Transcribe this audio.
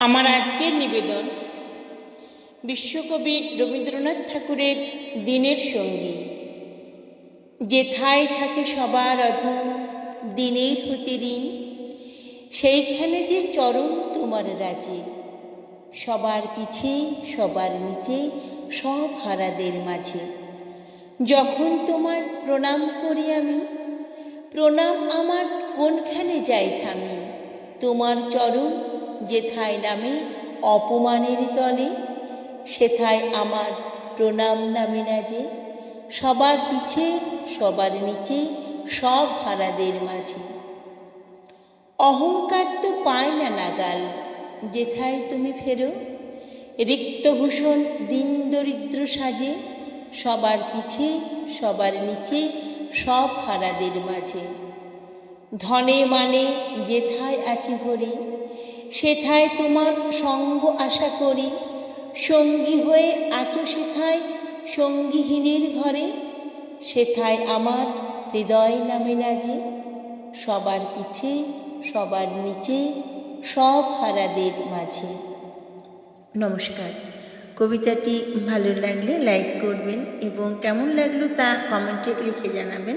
আমার আজকের নিবেদন বিশ্বকবি রবীন্দ্রনাথ ঠাকুরের দিনের সঙ্গী। যেথায় থাকে সবার অধম দিনের হতে দিন, সেইখানে যে চরম তোমার রাজে, সবার পিছে, সবার নিচে, সব হারাদের মাঝে। যখন তোমার প্রণাম করি আমি, প্রণাম আমার কোনখানে যাই থামি? তোমার চরণ যেথায় নামে অপমানের তলে, সেথায় আমার প্রণাম নামে না যে সবার পিছে, সবার নিচে, সব হারাদের মাঝে। অহংকার তো পায় না নাগাল, যেথায় তুমি ফেরো। রিক্তভূষণ দিন দরিদ্র সাজে, সবার পিছে, সবার নিচে, সব হারাদের মাঝে। ধনে মানে যেথায় আছি ভরে, সেথায় তোমার সঙ্গ আশা করি, সঙ্গী হয়ে আছো সেথায় সঙ্গীহীনের ঘরে, সেথায় আমার হৃদয় নামে না যে সবার পিছে, সবার নিচে, সব হারাদের মাঝে। নমস্কার। কবিতাটি ভালো লাগলে লাইক করবেন এবং কেমন লাগল তা কমেন্টে লিখে জানাবেন।